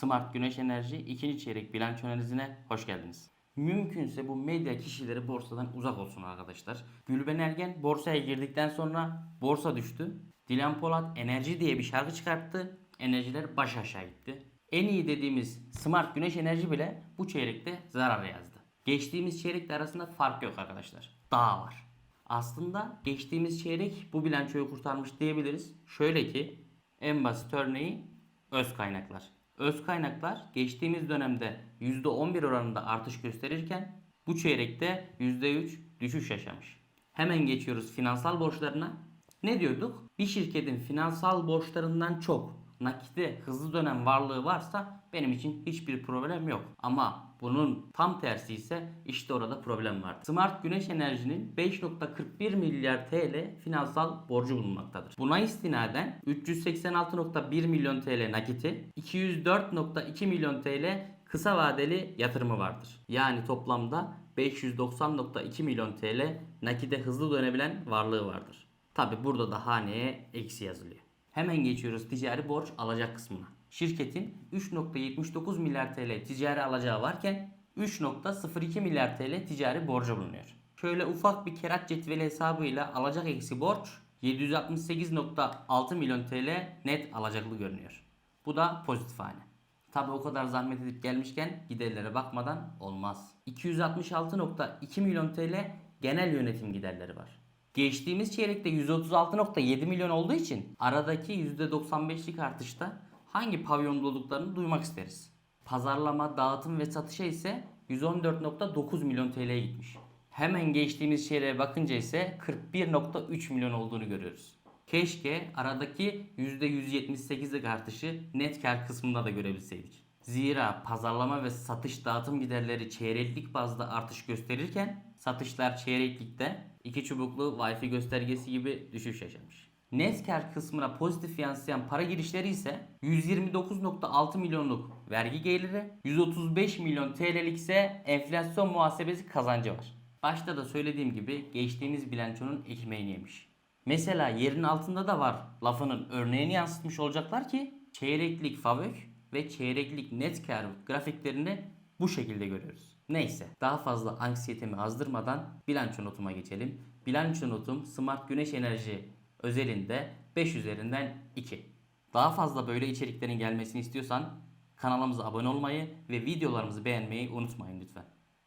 Smart Güneş Enerji ikinci çeyrek bilanço analizine hoş geldiniz. Mümkünse bu medya kişileri borsadan uzak olsun arkadaşlar. Gülben Ergen borsaya girdikten sonra borsa düştü. Dilan Polat enerji diye bir şarkı çıkarttı. Enerjiler baş aşağı gitti. En iyi dediğimiz Smart Güneş Enerji bile bu çeyrekte zarar yazdı. Geçtiğimiz çeyrekle arasında fark yok arkadaşlar. Daha var. Aslında geçtiğimiz çeyrek bu bilançoyu kurtarmış diyebiliriz. Şöyle ki en basit örneği öz kaynaklar. Öz kaynaklar geçtiğimiz dönemde %11 oranında artış gösterirken bu çeyrekte %3 düşüş yaşamış. Hemen geçiyoruz finansal borçlarına. Ne diyorduk? Bir şirketin finansal borçlarından çok nakite hızlı dönen varlığı varsa benim için hiçbir problem yok. Ama bunun tam tersi ise işte orada problem var. Smart Güneş Enerji'nin 5.41 milyar TL finansal borcu bulunmaktadır. Buna istinaden 386.1 milyon TL nakiti, 204.2 milyon TL kısa vadeli yatırımı vardır. Yani toplamda 590.2 milyon TL nakide hızlı dönebilen varlığı vardır. Tabi burada da haneye eksi yazılıyor. Hemen geçiyoruz ticari borç alacak kısmına. Şirketin 3.79 milyar TL ticari alacağı varken 3.02 milyar TL ticari borcu bulunuyor. Şöyle ufak bir kerat cetveli hesabıyla alacak eksi borç 768.6 milyon TL net alacaklı görünüyor. Bu da pozitif hane. Tabi o kadar zahmet edip gelmişken giderlere bakmadan olmaz. 266.2 milyon TL genel yönetim giderleri var. Geçtiğimiz çeyrekte 136.7 milyon olduğu için aradaki %95'lik artışta hangi pavyonda olduklarını duymak isteriz. Pazarlama, dağıtım ve satışa ise 114.9 milyon TL'ye gitmiş. Hemen geçtiğimiz çeyreğe bakınca ise 41.3 milyon olduğunu görüyoruz. Keşke aradaki %178'lik artışı net kar kısmında da görebilseydik. Zira pazarlama ve satış dağıtım giderleri çeyreklik bazda artış gösterirken satışlar çeyreklikte iki çubuklu Wi-Fi göstergesi gibi düşüş yaşamış. Net kar kısmına pozitif yansıyan para girişleri ise 129.6 milyonluk vergi geliri, 135 milyon TL'lik ise enflasyon muhasebesi kazancı var. Başta da söylediğim gibi geçtiğimiz bilançonun ekmeğini yemiş. Mesela yerin altında da var lafının örneğini yansıtmış olacaklar ki çeyreklik FAVÖK ve çeyreklik net kar grafiklerini bu şekilde görüyoruz. Neyse daha fazla anksiyetemi azdırmadan bilanço notuma geçelim. Bilanço notum Smart Güneş Enerji özelinde 5 üzerinden 2. Daha fazla böyle içeriklerin gelmesini istiyorsan kanalımıza abone olmayı ve videolarımızı beğenmeyi unutmayın lütfen.